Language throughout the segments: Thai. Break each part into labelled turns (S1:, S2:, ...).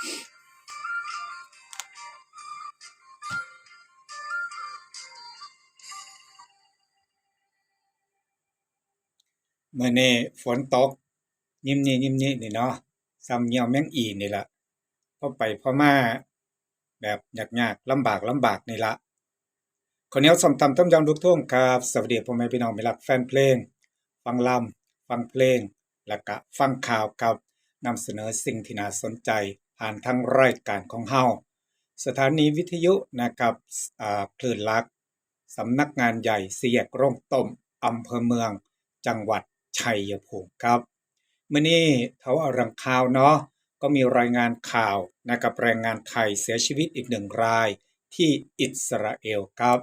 S1: เมื่อนี้ฝนตกนิ่มนี่นิ่มนี่นี่เนาะซ้ำเงี้ยวแมงอีนี่ละพ่อไปพ่อมาแบบยากยากลำบากลำบากนี่ละขอนี้ยสมทำต้มยำลูกทุ่งครับสวัสดีพ่อแม่พี่น้องไม่รักแฟนเพลง ฟังลำฟังเพลง และก็ฟังข่าวกับนำเสนอสิ่งที่น่าสนใจ ผ่านทางรายการของเฮาสถานีวิทยุนะครับคลื่นลักสำนักงานใหญ่เสียกโรงต้มอำเภอเมือง จังหวัดชัยภูมิครับเมื้อนี้เทาอารังข่าวเนาะก็มีรายงานข่าวนะครับแรงงานไทยเสียชีวิตอีกหนึ่งรายที่อิสราเอลครับ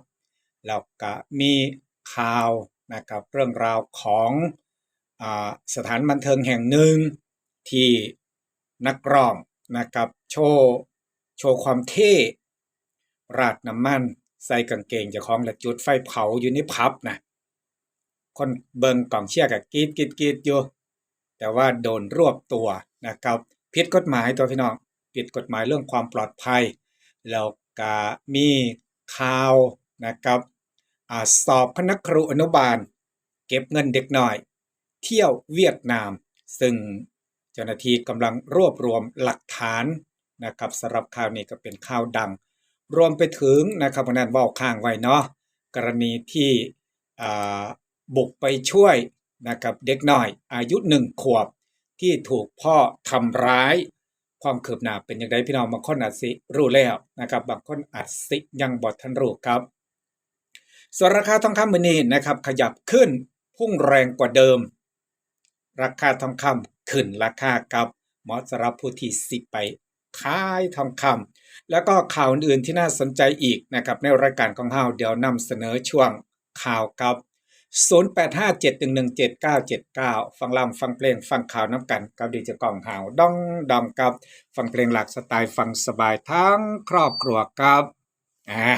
S1: แล้วก็มีข่าวนะครับเรื่องราวของอสถานบันเทิงแห่งหนึ่งที่นักร้อง นะครับโชว์โชว์ความเท่ราดน้ำมันใส่กางเกงเจ้าของแล้วจุดไฟเผาอยู่ในผับนะคนเบิงกล่องเชียร์ก็กรีดกรีดกรีดอยู่ แต่ว่าโดนรวบตัวนะครับผิดกฎหมายตัวพี่น้องผิดกฎหมายเรื่องความปลอดภัย แล้วก็มีข่าวนะครับอสอบคณะครูอนุบาล เก็บเงินเด็กหน้อย เที่ยวเวียดนาม ซึ่ง จ้าหน้าที่กำลังรวบรวมหลักฐานนะครับสำหรับข่าวนี้ก็เป็นข่าวดัง รวมไปถึงนะครับวันนั้นว้าค้างไว้เนาะกรณีที่บุกไปช่วยนะครับเด็กน้อย อายุหนึ่งขวบ ที่ถูกพ่อทำร้าย ความคืบหน้าเป็นอย่างไรพี่น้องบางคนอาจสิรู้แล้วนะครับบางคนอาจสิยังบ่ทันรู้ครับ ส่วนราคาทองคำมือนี้นะครับขยับขึ้นพุ่งแรงกว่าเดิม ราคาทองคำ ขึ้นราคากับเหมาะสำหรับผู้ที่สิไปขายทองคำแล้วก็ข่าวอื่นที่น่าสนใจอีกนะครับในรายการของเฮาเดี๋ยวนำเสนอช่วงข่าวกับ 0857117979 ฟังลำฟังเพลงฟังข่าวน้ำกันกับดีเจกล่องหาวดองดองกับ ฟังเพลงหลากสไตล์ฟังสบายทั้งครอบครัวครับอ่า